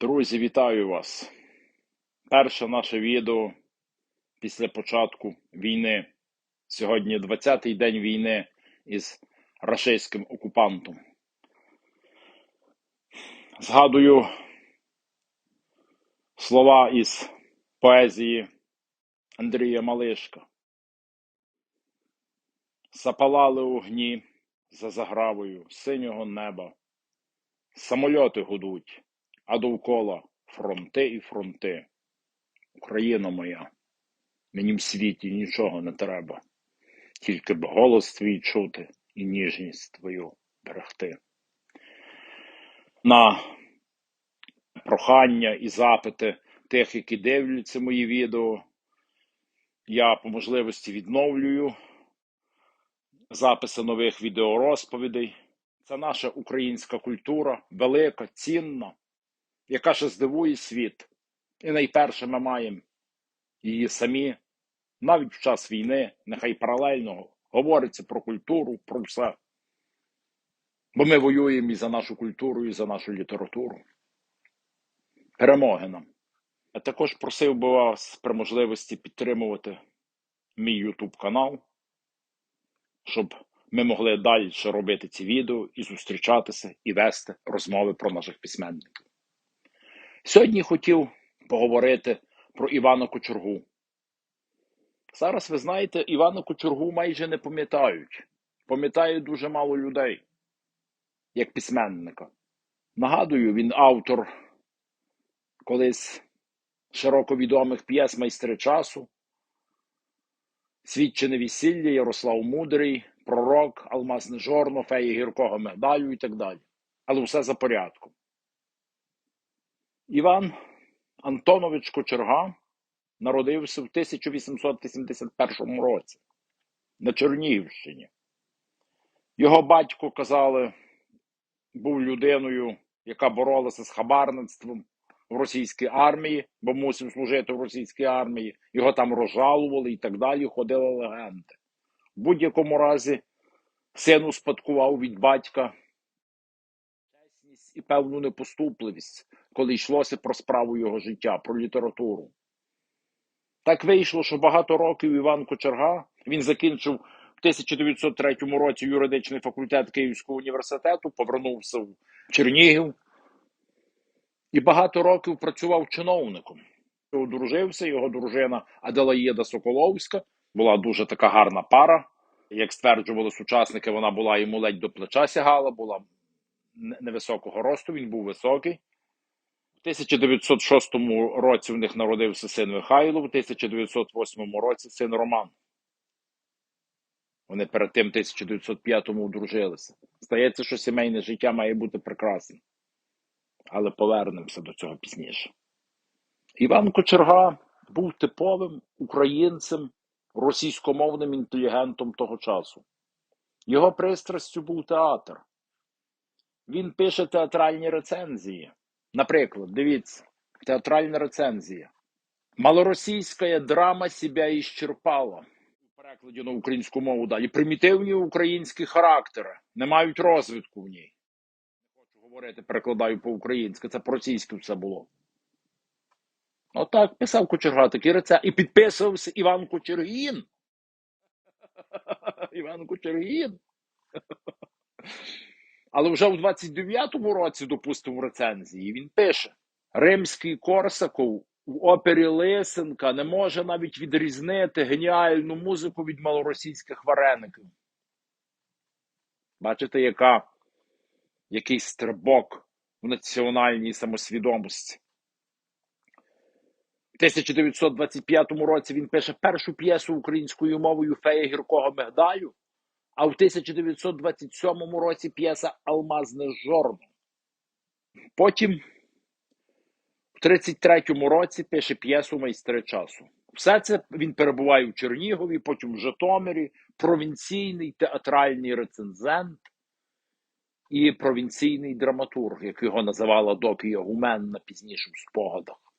Друзі, вітаю вас! Перше наше відео після початку війни. Сьогодні 20-й день війни із рашистським окупантом. Згадую слова із поезії Андрія Малишка. Запалали огні за загравою синього неба. Самольоти гудуть, а довкола фронти і фронти. Україна моя, мені в світі нічого не треба, тільки б голос твій чути і ніжність твою берегти. На прохання і запити тих, які дивляться мої відео, я по можливості відновлюю записи нових відеорозповідей. Це наша українська культура, велика, цінна, яка ще здивує світ. І найперше ми маємо її самі, навіть в час війни, нехай паралельно говориться про культуру, про все. Бо ми воюємо і за нашу культуру, і за нашу літературу. Перемоги нам. Я також просив би вас при можливості підтримувати мій YouTube канал, щоб ми могли далі робити ці відео і зустрічатися, і вести розмови про наших письменників. Сьогодні хотів поговорити про Івана Кочергу. Зараз, ви знаєте, Івана Кочергу майже не пам'ятають. Пам'ятає дуже мало людей, як письменника. Нагадую, він автор колись широко відомих п'єс майстри часу, Свідчене весілля, Ярослав Мудрий, Пророк, Алмазне Жорно, Феї гіркого медалю і так далі. Але все за порядком. Іван Антонович Кочерга народився в 1881 році на Чернігівщині. Його батько, казали, був людиною, яка боролася з хабарництвом в російській армії, бо мусив служити в російській армії. Його там розжалували і так далі. Ходили легенди. В будь-якому разі син успадкував від батька чесність і певну непоступливість, коли йшлося про справу його життя, про літературу. Так вийшло, що багато років Іван Кочерга він закінчив в 1903 році юридичний факультет Київського університету, повернувся в Чернігів і багато років працював чиновником. Одружився, його дружина Аделаїда Соколовська була дуже така гарна пара. Як стверджували сучасники, вона була йому ледь до плеча сягала, була невисокого росту, він був високий. В 1906 році в них народився син Михайло, в 1908 році син Роман. Вони перед тим 1905-му одружилися. Здається, що сімейне життя має бути прекрасним. Але повернемося до цього пізніше. Іван Кочерга був типовим українцем, російськомовним інтелігентом того часу. Його пристрастю був театр. Він пише театральні рецензії. Наприклад, дивіться, театральна рецензія. Малоросійська драма себя ісчерпала. У перекладі на українську мову далі. Примітивні українські характери не мають розвитку в ній. Не хочу говорити, перекладаю по-українськи, це по-російськи все було. Отак писав Кочерга такі рецепти. І підписувався Іван Кочергін. Іван Кочергін. Але вже в 29-му році, допустимо, рецензії він пише: Римський Корсаков в опері Лисенка не може навіть відрізнити геніальну музику від малоросійських вареників. Бачите, яка, який стрибок в національній самосвідомості. В 1925 році він пише першу п'єсу українською мовою Фея гіркого мигдалю. А в 1927 році п'єса Алмазне жорно. Потім, в 33-му році, пише п'єсу Майстри часу. Все це він перебуває в Чернігові, потім в Житомирі, провінційний театральний рецензент і провінційний драматург, як його називала Допія Гуменна пізніше в спогадах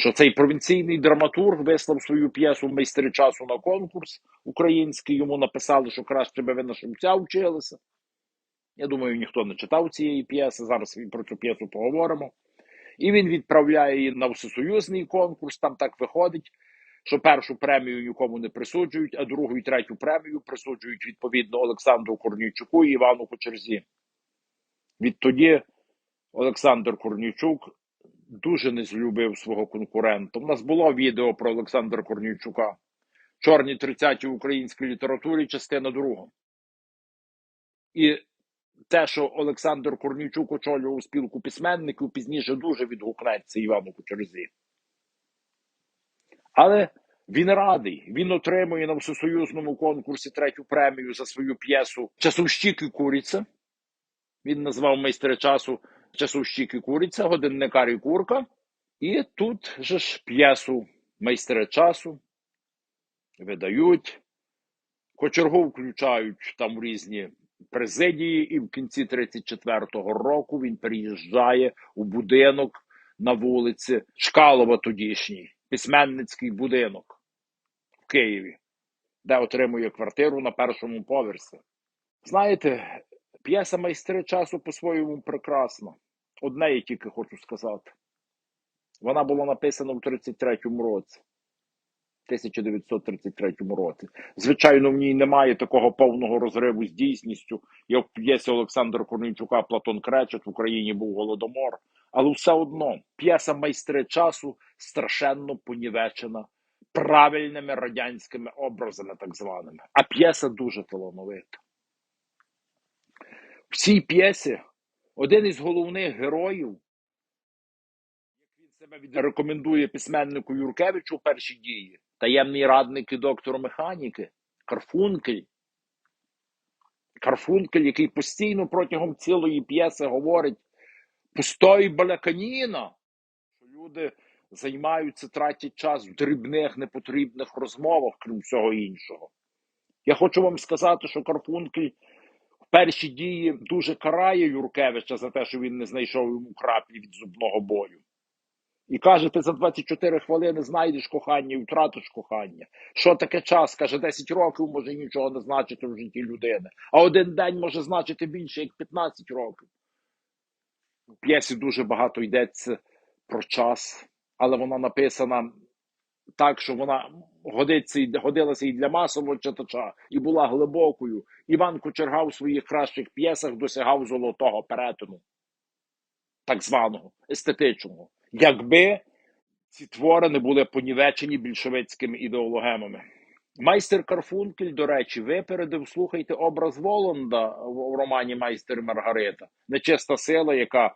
що цей провінційний драматург вислав свою п'єсу майстри часу на конкурс український. Йому написали, що краще би ви на шумця вчилися. Я думаю, ніхто не читав цієї п'єси. Зараз про цю п'єсу поговоримо. І він відправляє її на всесоюзний конкурс. Там так виходить, що першу премію нікому не присуджують, а другу і третю премію присуджують відповідно Олександру Корнійчуку і Івану Кочерзі. Відтоді Олександр Корнійчук дуже не злюбив свого конкурента. У нас було відео про Олександра Корнійчука. Чорні 30 в українській літературі, частина друга. І те, що Олександр Корнійчук очолював спілку письменників, пізніше дуже відгукнеться Івану Кучерзі. Але він радий. Він отримує на всесоюзному конкурсі третю премію за свою п'єсу Часовщик і куриця. Він назвав майстри часу Часовщик і куриця, годинникар і курка. І тут же ж п'єсу майстри часу видають. Кочергу включають там різні президії, і в кінці 34-го року він приїжджає у будинок на вулиці Чкалова тодішній, письменницький будинок в Києві, де отримує квартиру на першому поверсі. Знаєте, п'єса майстри часу по-своєму прекрасна. Одне я тільки хочу сказати. Вона була написана в 33-му році. 1933 році. Звичайно, в ній немає такого повного розриву з дійсністю, як в п'єсі Олександра Корнійчука Платон Кречет в Україні був голодомор. Але все одно п'єса майстри часу страшенно понівечена правильними радянськими образами, так званими. А п'єса дуже талановита. В цій п'єсі один із головних героїв як він себе відрекомендує письменнику Юркевичу в першій дії, таємний радник і доктор механіки, Карфункель. Карфункель, який постійно протягом цілої п'єси говорить пустой баляканіна, що люди займаються, тратять час в дрібних, непотрібних розмовах, крім всього іншого. Я хочу вам сказати, що Карфункель перші дії дуже карає Юркевича за те, що він не знайшов йому краплі від зубного бою. І каже, ти за 24 хвилини знайдеш кохання і втратиш кохання. Що таке час? Каже, 10 років може нічого не значити в житті людини, а один день може значити більше, як 15 років. У п'єсі дуже багато йдеться про час, але вона написана так, що вона годиться годилася і для масового читача, і була глибокою. Іван Кочерга у своїх кращих п'єсах досягав золотого перетину, так званого естетичного якби ці твори не були понівечені більшовицькими ідеологемами. Майстер Карфункель, до речі, випередив, слухайте, образ Воланда в романі Майстер Маргарита. Нечиста сила, яка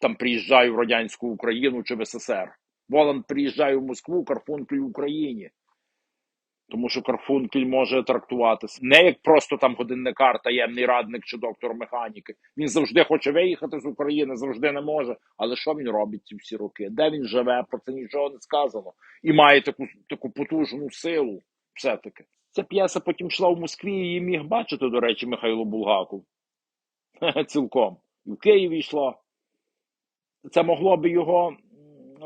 там приїжджає в радянську Україну чи в СССР. Воланд приїжджає в Москву, Карфункель в Україні. Тому що Карфункель може трактуватися не як просто там годинникар, таємний радник чи доктор механіки. Він завжди хоче виїхати з України, завжди не може. Але що він робить ці всі роки? Де він живе? Про це нічого не сказано. І має таку таку потужну силу. Все-таки ця п'єса потім йшла в Москві. і Її міг бачити, до речі, Михайло Булгаков. Цілком. І в Києві йшла. Це могло би його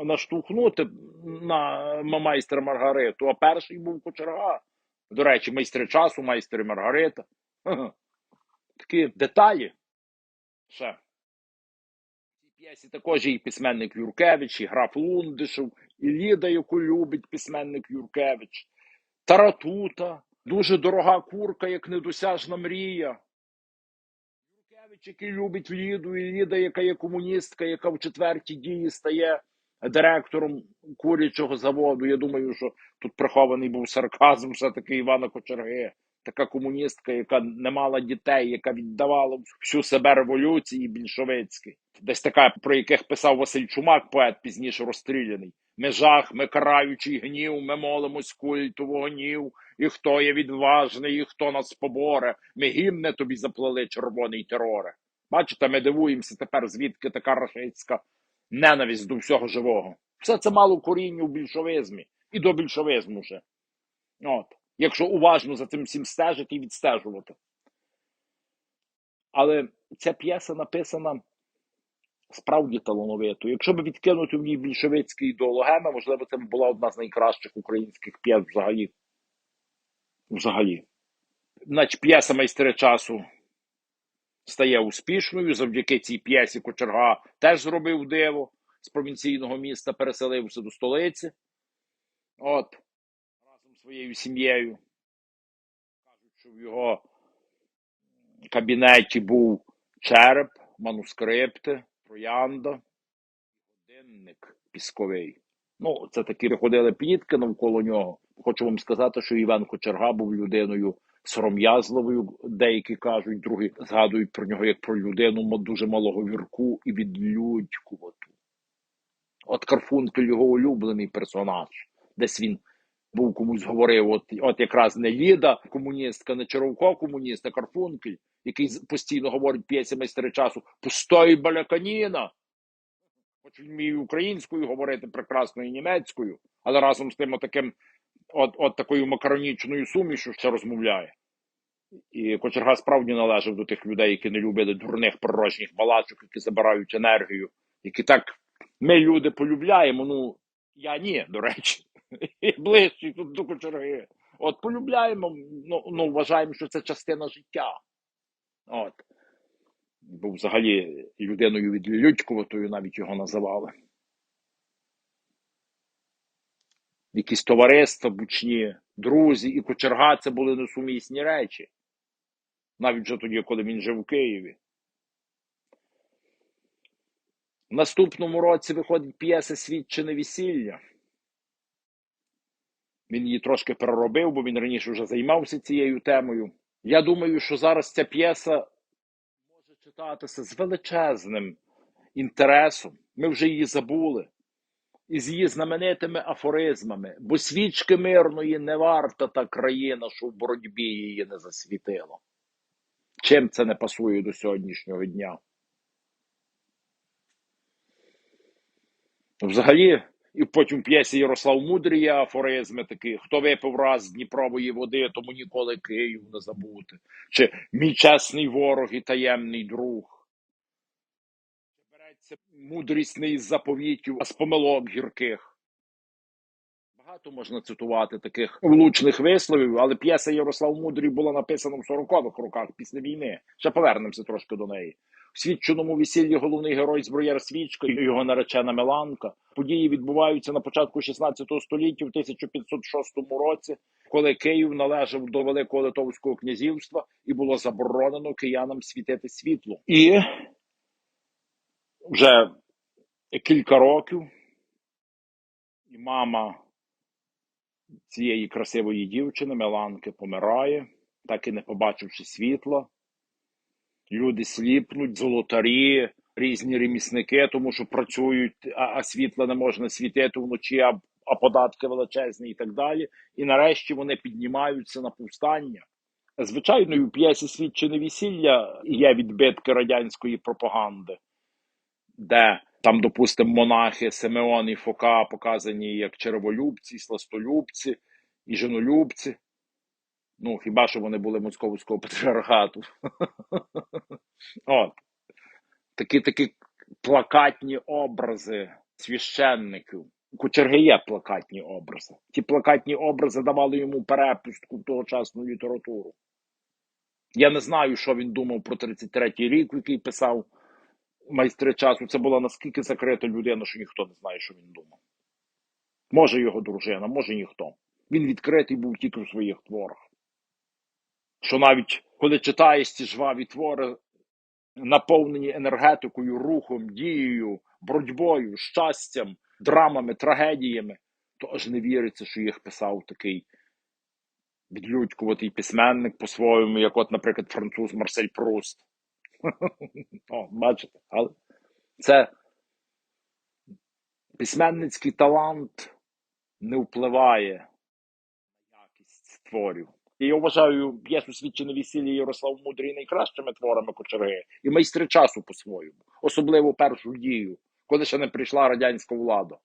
наштовхнути на майстер Маргариту, а перший був Кочерга. До речі, майстри часу, майстер Маргарита. Такі деталі. Ще. В п'єсі також і письменник Юркевич, і граф Лундишев, і Ліда, яку любить письменник Юркевич, Таратута, дуже дорога курка, як недосяжна мрія. Юркевич, який любить Ліду, і Ліда, яка є комуністка, яка в четвертій дії стає директором курячого заводу. Я думаю, що тут прихований був сарказм все-таки Івана Кочерги. Така комуністка, яка не мала дітей, яка віддавала всю себе революції більшовицькій. Десь така, про яких писав Василь Чумак, поет пізніше розстріляний. Ми жах, ми караючий гнів, ми молимось культу вогнів, і хто є відважний, і хто нас поборе. Ми гімне тобі заплели червоний тероре. Бачите, ми дивуємося тепер, звідки така рашистська ненависть до всього живого. Все це мало коріння у більшовизмі і до більшовизму вже. От. Якщо уважно за цим всім стежити і відстежувати. Але ця п'єса написана справді талановито. Якщо б відкинути в ній більшовицькі ідеологеми, можливо, це б була одна з найкращих українських п'єс взагалі. Взагалі. Значить, п'єса майстри часу стає успішною. Завдяки цій п'єсі Кочерга теж зробив диво з провінційного міста, переселився до столиці. От, разом зі своєю сім'єю. Кажуть, що в його кабінеті був череп, манускрипти, троянда, годинник пісковий. Ну, це такі ходили плітки навколо нього. Хочу вам сказати, що Іван Кочерга був людиною сором'язливою, деякі кажуть, другі згадують про нього як про людину дуже малого вірку і відлюдькувату. От Карфункель його улюблений персонаж. Десь він був комусь говорив, от от якраз не Ліда, комуністка, не Черевко комуніст, а Карфункель, який постійно говорить п'єсі майстри часу пустої баляканіна. Хоч він вміє українською говорити прекрасною німецькою, але разом з тим отаким, от, от такою макаронічною сумішю ще розмовляє. І Кочерга справді належав до тих людей, які не любили дурних порожніх балачок, які забирають енергію, які так ми люди полюбляємо. Ну я ні, до речі, ближчий тут до кочерги. От полюбляємо, ну, ну вважаємо, що це частина життя. От. Був взагалі людиною від Людькуватою навіть його називали. Якісь товариства бучні, друзі і кочерга це були несумісні речі. Навіть вже тоді, коли він жив у Києві. В наступному році виходить п'єса Свідчене весілля. Він її трошки переробив, бо він раніше вже займався цією темою. Я думаю, що зараз ця п'єса може читатися з величезним інтересом. Ми вже її забули. І з її знаменитими афоризмами, бо свічки мирної не варта та країна, що в боротьбі її не засвітило. Чим це не пасує до сьогоднішнього дня? Взагалі, і потім в п'єсі Ярослав Мудрий є афоризми такі, хто випив раз Дніпрової води, тому ніколи Київ не забути. Чи мій чесний ворог і таємний друг. Береться мудрість не із заповітів, а з помилок гірких. Багато можна цитувати таких влучних висловів, але п'єса Ярослав Мудрий була написана в 40-х роках після війни. Ще повернемося трошки до неї. В свідченому весіллі головний герой зброяр Свічка і його наречена Меланка. Події відбуваються на початку 16 століття, в 1506 році, коли Київ належав до Великого Литовського князівства і було заборонено киянам світити світло. І вже кілька років і мама цієї красивої дівчини Меланки помирає, так і не побачивши світла. Люди сліпнуть, золотарі, різні ремісники, тому що працюють, а, а світла не можна світити вночі, а, а податки величезні і так далі. І нарешті вони піднімаються на повстання. Звичайно, і у п'єсі свідчене весілля є відбитки радянської пропаганди, де там, допустимо, монахи Симеон і Фока показані як черволюбці, сластолюбці і женолюбці. Ну, хіба що вони були московського патріархату. От. Такі такі плакатні образи священників. У Кучерги є плакатні образи. Ті плакатні образи давали йому перепустку в тогочасну літературу. Я не знаю, що він думав про 33-й рік, який писав майстри часу. Це була наскільки закрита людина, що ніхто не знає, що він думав. Може його дружина, може ніхто. Він відкритий був тільки в своїх творах. Що навіть коли читаєш ці жваві твори, наповнені енергетикою, рухом, дією, боротьбою, щастям, драмами, трагедіями, то аж не віриться, що їх писав такий відлюдькуватий письменник по-своєму, як, от, наприклад, француз Марсель Пруст. О, Бачите, але це письменницький талант не впливає на якість творів. І я вважаю п'єсу свідчене весілля Ярослав Мудрий найкращими творами кочерги і майстри часу по-своєму, особливо першу дію, коли ще не прийшла радянська влада.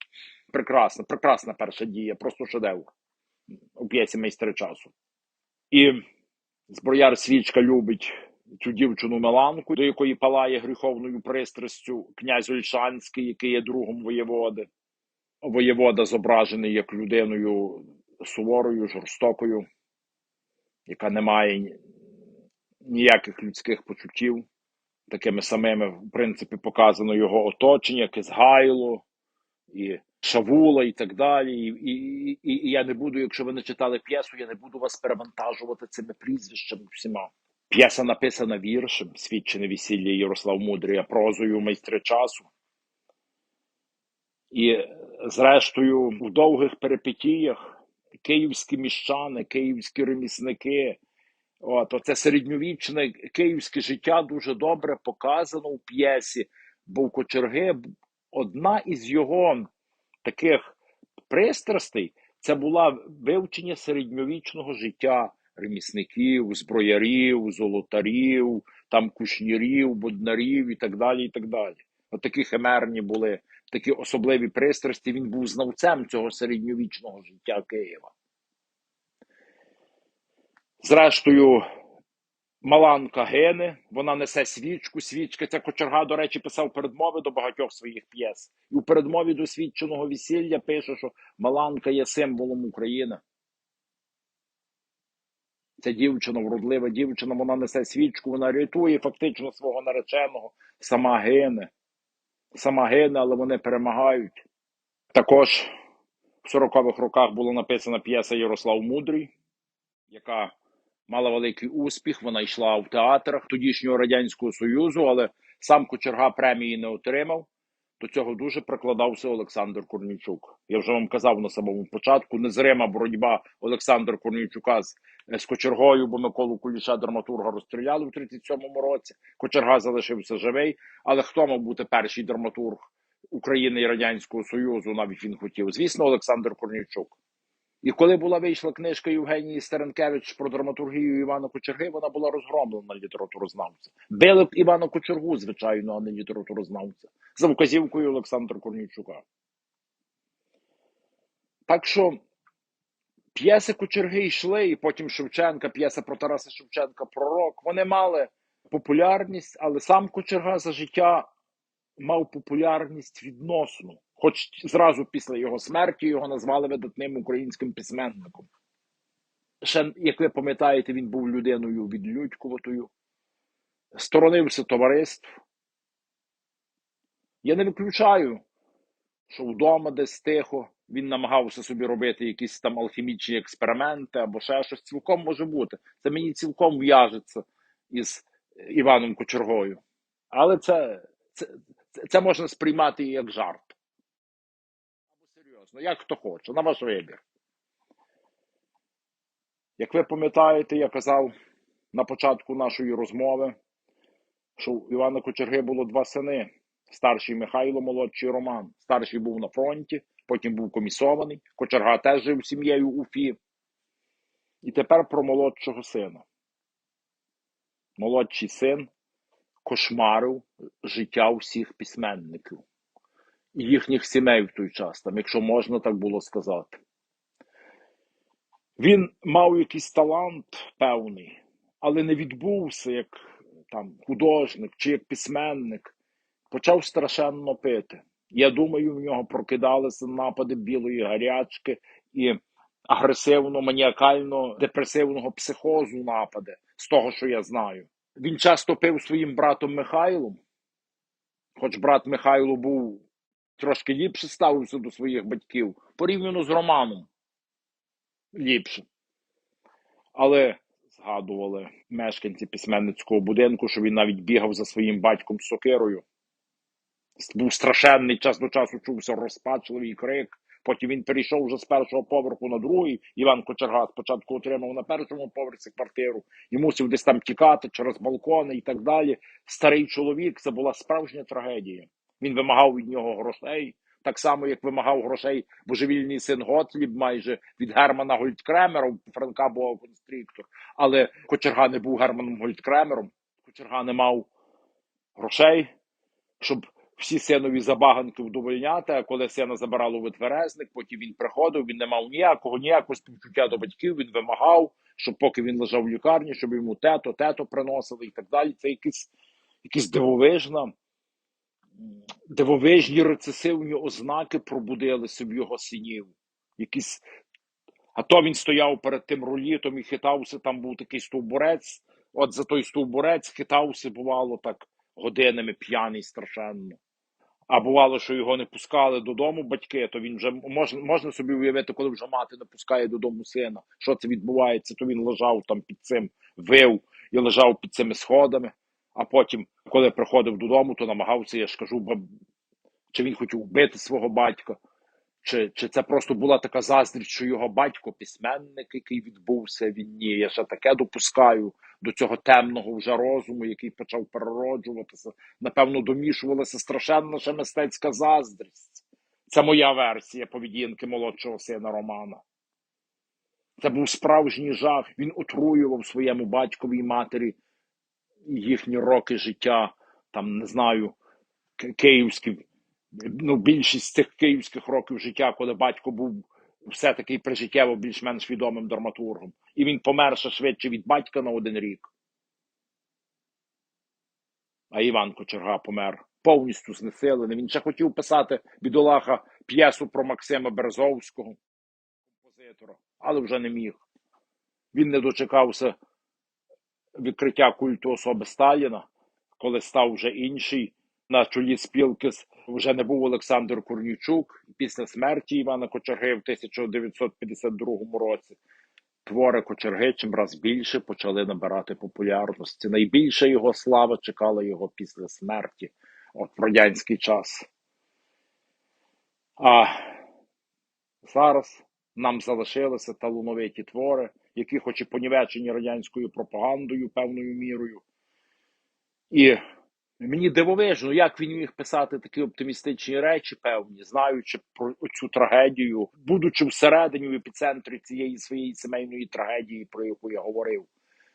Прекрасна, прекрасна перша дія, просто шедевр у п'єсі майстри часу. І зброяр свічка любить цю дівчину Меланку, до якої палає гріховною пристрастю князь Ольшанський, який є другом воєводи. Воєвода зображений як людиною суворою, жорстокою, яка не має ніяких людських почуттів. такими самими, в принципі, показано його оточення, як і Шавула, і так далі. І, і, і, і я не буду, якщо ви не читали п'єсу, я не буду вас перевантажувати цими прізвищами всіма. П'єса написана віршем, свідчене весілля Ярослав Мудрий, а прозою майстри часу. І, зрештою, в довгих перипетіях київські міщани, київські ремісники, от, оце середньовічне київське життя дуже добре показано у п'єсі, бо в Кочерги одна із його таких пристрастей це була вивчення середньовічного життя ремісників, зброярів, золотарів, там кушнірів, буднарів і так далі. і так далі. От такі химерні були такі особливі пристрасті. Він був знавцем цього середньовічного життя Києва. Зрештою, Маланка гине, вона несе свічку. Свічка ця кочерга, до речі, писав передмови до багатьох своїх п'єс. І у передмові до свідченого весілля пише, що Маланка є символом України. Ця дівчина, вродлива дівчина, вона несе свічку, вона рятує фактично свого нареченого, сама гине. Сама гине, але вони перемагають. Також в 40-х роках була написана п'єса Ярослав Мудрий, яка мала великий успіх. Вона йшла в театрах тодішнього Радянського Союзу, але сам Кочерга премії не отримав. До цього дуже прикладався Олександр Корнійчук. Я вже вам казав на самому початку. Незрима боротьба Олександра Корнійчука з, з Кочергою, бо Миколу Куліша драматурга розстріляли в 37-му році. Кочерга залишився живий. Але хто мав бути перший драматург України і Радянського Союзу? Навіть він хотів. Звісно, Олександр Корнійчук. І коли була вийшла книжка Євгенії Стеренкевич про драматургію Івана Кочерги, вона була розгромлена літературознавця. Били б Івана Кочергу, звичайно, а не літературознавця, за вказівкою Олександра Корнійчука. Так що п'єси Кочерги йшли, і потім Шевченка, п'єса про Тараса Шевченка, Пророк, вони мали популярність, але сам Кочерга за життя мав популярність відносну. Хоч зразу після його смерті його назвали видатним українським письменником. Ще, як ви пам'ятаєте, він був людиною відлюдькуватою, сторонився товариств. Я не виключаю, що вдома десь тихо він намагався собі робити якісь там алхімічні експерименти або ще щось. Цілком може бути. Це мені цілком в'яжеться із Іваном Кочергою. Але це, це, це можна сприймати як жарт. Або як хто хоче, на ваш вибір. Як ви пам'ятаєте, я казав на початку нашої розмови, що у Івана Кочерги було два сини: старший Михайло, молодший Роман. Старший був на фронті, потім був комісований. Кочерга теж жив сім'єю Уфі. І тепер про молодшого сина. Молодший син кошмарив життя усіх письменників їхніх сімей в той час, там, якщо можна так було сказати. Він мав якийсь талант певний, але не відбувся як там художник чи як письменник. Почав страшенно пити. Я думаю, в нього прокидалися напади білої гарячки і агресивно, маніакально депресивного психозу напади, з того, що я знаю. Він часто пив своїм братом Михайлом, хоч брат Михайло був трошки ліпше ставився до своїх батьків, порівняно з Романом. Ліпше. Але згадували мешканці письменницького будинку, що він навіть бігав за своїм батьком сокирою. Був страшенний час до часу чувся розпачливий крик. Потім він перейшов вже з першого поверху на другий. Іван Кочерга спочатку отримав на першому поверсі квартиру і мусив десь там тікати через балкони і так далі. Старий чоловік це була справжня трагедія. Він вимагав від нього грошей, так само, як вимагав грошей божевільний син Готліб майже від Германа Гольдкремера, Франка був конструктор. Але Кочерга не був Германом Гольдкремером. Кочерга не мав грошей, щоб всі синові забаганки вдовольняти, а коли сина забирали у витверезник, потім він приходив, він не мав ніякого, ніякого співчуття до батьків, він вимагав, щоб поки він лежав в лікарні, щоб йому тето, тето приносили і так далі. Це якісь, якісь дивовижна, дивовижні рецесивні ознаки пробудилися в його синів. Якісь... А то він стояв перед тим рулітом і хитався, там був такий стовбурець, от за той стовбурець хитався, бувало так годинами п'яний страшенно. А бувало, що його не пускали додому батьки, то він вже можна, можна собі уявити, коли вже мати не пускає додому сина. Що це відбувається? То він лежав там під цим вив і лежав під цими сходами. А потім, коли приходив додому, то намагався, я ж кажу, чи він хотів вбити свого батька, чи, чи це просто була така заздрість, що його батько письменник, який відбувся він ні. Я ще таке допускаю до цього темного вже розуму, який почав перероджуватися. Напевно, домішувалася страшенна ще мистецька заздрість. Це моя версія поведінки молодшого сина Романа. Це був справжній жах. Він отруював своєму батькові і матері їхні роки життя, там не знаю, ки- київські, ну, більшість цих київських років життя, коли батько був все-таки прижиттєво більш-менш відомим драматургом. І він помер ще швидше від батька на один рік. А Іван Кочерга помер повністю знесилений. Він ще хотів писати бідолаха п'єсу про Максима Березовського, композитора, але вже не міг. Він не дочекався відкриття культу особи Сталіна, коли став вже інший. На чолі спілки вже не був Олександр Корнійчук. Після смерті Івана Кочерги в 1952 році твори Кочерги чимраз більше почали набирати популярності. Найбільша його слава чекала його після смерті, от в радянський час. А зараз нам залишилися талановиті твори, які, хоч і понівечені радянською пропагандою певною мірою. І мені дивовижно, як він міг писати такі оптимістичні речі, певні, знаючи про цю трагедію, будучи всередині в епіцентрі цієї своєї сімейної трагедії, про яку я говорив.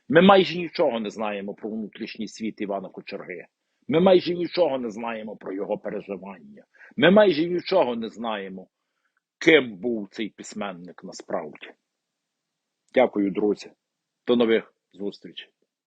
Ми майже нічого не знаємо про внутрішній світ Івана Кочерги. Ми майже нічого не знаємо про його переживання. Ми майже нічого не знаємо, ким був цей письменник насправді. Дякую, друзі. До нових зустрічей.